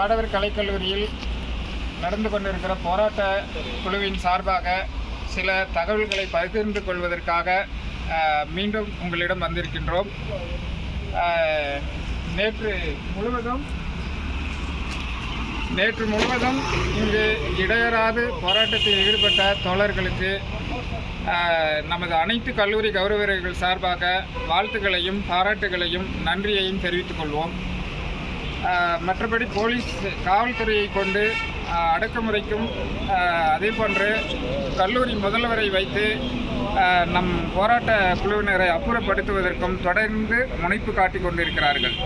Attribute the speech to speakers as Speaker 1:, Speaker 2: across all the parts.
Speaker 1: ஆடவர் கலைக்கல்லூரியில் நடந்து கொண்டிருக்கிற போராட்ட குழுவின் சார்பாக சில தகவல்களை பகிர்ந்து கொள்வதற்காக மீண்டும் உங்களிடம் வந்திருக்கின்றோம். நேற்று முழுவதும் நேற்று முழுவதும் இங்கு இடையராது போராட்டத்தில் ஈடுபட்ட தோழர்களுக்கு நமது அனைத்து கல்லூரி கௌரவர்கள் சார்பாக வாழ்த்துக்களையும் பாராட்டுகளையும் நன்றியையும் தெரிவித்துக் கொள்வோம். மற்றபடி போலீஸ் காவல்துறையை கொண்டு அடக்குமுறைக்கும் அதே போன்று கல்லூரி முதல்வரை வைத்து நம் போராட்ட குழுவினரை அப்புறப்படுத்துவதற்கும் தொடர்ந்து முனைப்பு காட்டி கொண்டிருக்கிறார்கள்.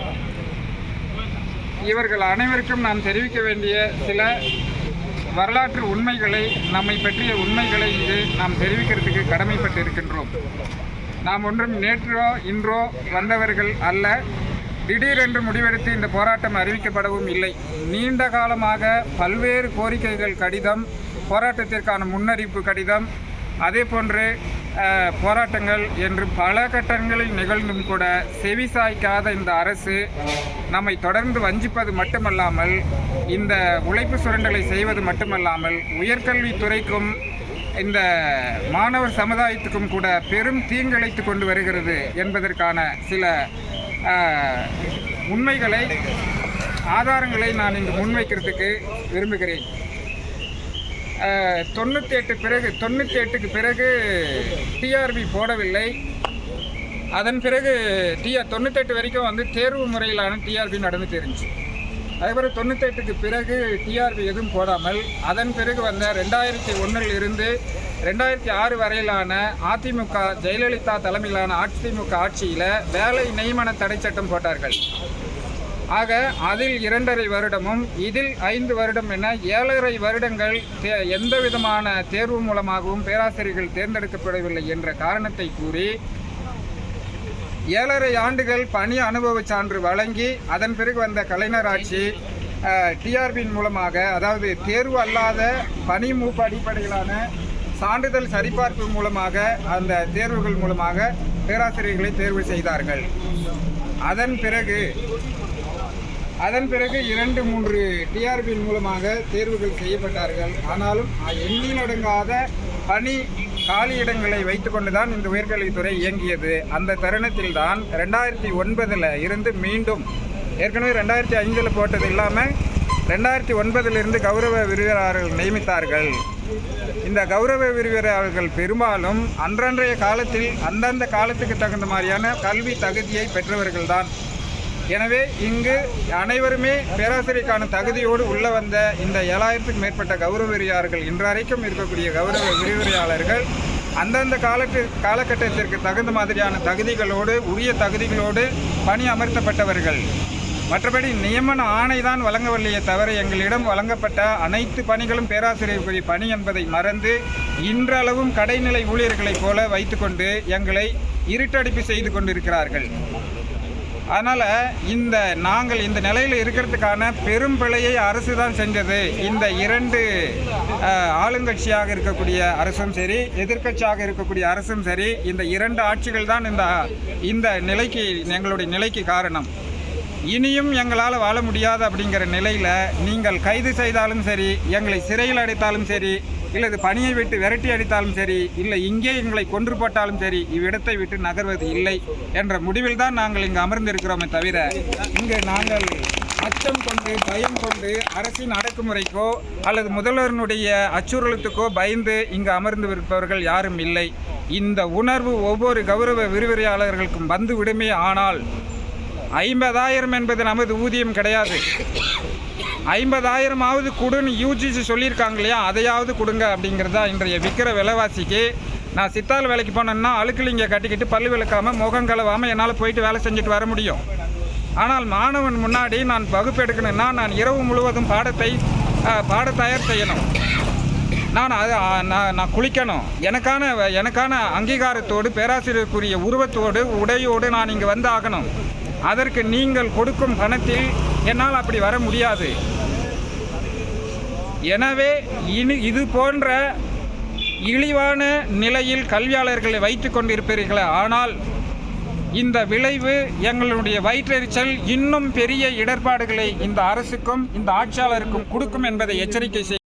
Speaker 1: இவர்கள் அனைவருக்கும் நாம் தெரிவிக்க வேண்டிய சில வரலாற்று உண்மைகளை நம்மை பற்றிய உண்மைகளை இங்கு நாம் தெரிவிக்கிறதுக்கு கடமைப்பட்டிருக்கின்றோம். நாம் ஒன்றும் நேற்றோ இன்றோ வந்தவர்கள் அல்ல. திடீரென்று முடிவெடுத்து இந்த போராட்டம் அறிவிக்கப்படவும் இல்லை. நீண்ட காலமாக பல்வேறு கோரிக்கைகள் கடிதம் போராட்டத்திற்கான முன்னறிவிப்பு கடிதம் அதே போன்று போராட்டங்கள் என்று பல கட்டங்களில் நிகழ்ந்தும் கூட செவி சாய்க்காத இந்த அரசு நம்மை தொடர்ந்து வஞ்சிப்பது மட்டுமல்லாமல் இந்த உழைப்பு சுரண்டலை செய்வது மட்டுமல்லாமல் உயர்கல்வித்துறைக்கும் இந்த மாணவர் சமுதாயத்துக்கும் கூட பெரும் தீங்கிழைத்து கொண்டு வருகிறது என்பதற்கான சில உண்மைகளை ஆதாரங்களை நான் இங்கு முன்வைக்கிறதுக்கு விரும்புகிறேன். தொண்ணூற்றி எட்டு பிறகு தொண்ணூற்றி எட்டுக்கு பிறகு டிஆர்பி போடவில்லை. அதன் பிறகு டிஆர் தொண்ணூத்தெட்டு வரைக்கும் வந்து தேர்வு முறையிலான டிஆர்பி நடந்துட்டு இருந்துச்சு அதுக்கப்புறம் தொண்ணூத்தெட்டுக்கு பிறகு டிஆர்பி எதுவும் போடாமல் அதன் பிறகு வந்த ரெண்டாயிரத்தி ஒன்றில் இருந்து ரெண்டாயிரத்தி ஆறு வரையிலான அதிமுக ஜெயலலிதா தலைமையிலான அதிமுக ஆட்சியில் வேலை நியமன தடை சட்டம் போட்டார்கள். ஆக அதில் இரண்டரை வருடமும் இதில் ஐந்து வருடம் என ஏழரை வருடங்கள் தே- எந்த விதமான தேர்வு மூலமாகவும் பேராசிரியர்கள் தேர்ந்தெடுக்கப்படவில்லை என்ற காரணத்தை கூறி ஏழரை ஆண்டுகள் பணி அனுபவ சான்று வழங்கி அதன் பிறகு வந்த கலைஞர் ஆட்சி டிஆர்பியின் மூலமாக அதாவது தேர்வு அல்லாத பணி மூப்பு அடிப்படையிலான சான்றிதழ் சரிபார்ப்பு மூலமாக அந்த தேர்வுகள் மூலமாக பேராசிரியர்களை தேர்வு செய்தார்கள். அதன் பிறகு அதன் பிறகு இரண்டு மூன்று டிஆர்பியின் மூலமாக தேர்வுகள் செய்யப்பட்டார்கள். ஆனாலும் எண்ணிலடங்காத பணி காலியிடங்களை வைத்துக்கொண்டு தான் இந்த உயர்கல்வித்துறை இயங்கியது. அந்த தருணத்தில் தான் ரெண்டாயிரத்தி ஒன்பதில் இருந்து மீண்டும் ஏற்கனவே ரெண்டாயிரத்தி ஐந்தில் போட்டது இல்லாமல் ரெண்டாயிரத்தி ஒன்பதிலிருந்து கௌரவ விரிவுரையாளர்கள் நியமித்தார்கள். இந்த கௌரவ விரிவுரையாளர்கள் பெரும்பாலும் அன்றன்றைய காலத்தில் அந்தந்த காலத்துக்கு தகுந்த மாதிரியான கல்வி தகுதியை பெற்றவர்கள்தான். எனவே இங்கு அனைவருமே பேராசிரியருக்கான தகுதியோடு உள்ள வந்த இந்த ஏழாயிரத்துக்கு மேற்பட்ட கௌரவ விரியாளர்கள் இன்றைக்கும் இருக்கக்கூடிய கௌரவ விரிவுரையாளர்கள் அந்தந்த காலத்து காலகட்டத்திற்கு தகுந்த மாதிரியான தகுதிகளோடு உரிய தகுதிகளோடு பணி அமர்த்தப்பட்டவர்கள் மற்றபடி நியமன ஆணை தான் வழங்கவில்லையே தவிர எங்களிடம் வழங்கப்பட்ட அனைத்து பணிகளும் பேராசிரியர்களுடைய பணி என்பதை மறந்து இன்றளவும் கடைநிலை ஊழியர்களைப் போல வைத்துக்கொண்டு எங்களை இருட்டடிப்பு செய்து கொண்டிருக்கிறார்கள். அதனால் இந்த நாங்கள் இந்த நிலையில் இருக்கிறதுக்கான பெரும் பிழையை அரசு தான் செஞ்சது. இந்த இரண்டு ஆளுங்கட்சியாக இருக்கக்கூடிய அரசும் சரி எதிர்க்கட்சியாக இருக்கக்கூடிய அரசும் சரி இந்த இரண்டு ஆட்சிகள் தான் இந்த இந்த நிலைக்கு எங்களுடைய நிலைக்கு காரணம். இனியும் எங்களால் வாழ முடியாது அப்படிங்கிற நிலையில் நீங்கள் கைது செய்தாலும் சரி எங்களை சிறையில் அடைத்தாலும் சரி இல்லது பணியை விட்டு விரட்டி அடித்தாலும் சரி இல்லை இங்கே எங்களை கொன்று போட்டாலும் சரி இவ்விடத்தை விட்டு நகர்வது இல்லை என்ற முடிவில் தான் நாங்கள் இங்கு அமர்ந்திருக்கிறோமே தவிர இங்கு நாங்கள் அச்சம் கொண்டு பயம் கொண்டு அரசின் அடக்குமுறைக்கோ அல்லது முதல்வரினுடைய அச்சுறுத்தலுக்கோ பயந்து இங்கு அமர்ந்து இருப்பவர்கள் யாரும் இல்லை. இந்த உணர்வு ஒவ்வொரு கௌரவ விரிவுரையாளர்களுக்கும் வந்து விடுமே ஆனால் ஐம்பதாயிரம் என்பது நமது ஊதியம் கிடையாது. ஐம்பதாயிரமாவது கொடுன்னு யூஜிசி சொல்லியிருக்காங்க இல்லையா? அதையாவது கொடுங்க அப்படிங்கிறது தான் இன்றைய விற்கிற விலைவாசிக்கு. நான் சித்தாள் வேலைக்கு போனேன்னா அழுக்குலிங்க கட்டிக்கிட்டு பல்லு விளக்காமல் முகம் கலவாமல் என்னால் போயிட்டு வேலை செஞ்சுட்டு வர முடியும். ஆனால் மாணவன் முன்னாடி நான் வகுப்பு எடுக்கணும்னா நான் இரவு முழுவதும் பாடத்தை பாட தயார் செய்யணும். நான் அது நான் நான் குளிக்கணும். எனக்கான எனக்கான அங்கீகாரத்தோடு பேராசிரியருக்குரிய உருவத்தோடு உடையோடு நான் இங்கே வந்து ஆகணும். அதற்கு நீங்கள் கொடுக்கும் பணத்தில் என்னால் அப்படி வர முடியாது. எனவே இனி இது போன்ற இழிவான நிலையில் கல்வியாளர்களை வைத்து கொண்டிருப்பீர்களே ஆனால் இந்த விளைவு எங்களுடைய வயிற்றெரிச்சல் இன்னும் பெரிய இடர்பாடுகளை இந்த அரசுக்கும் இந்த ஆட்சியாளருக்கும் கொடுக்கும் என்பதை எச்சரிக்கை செய்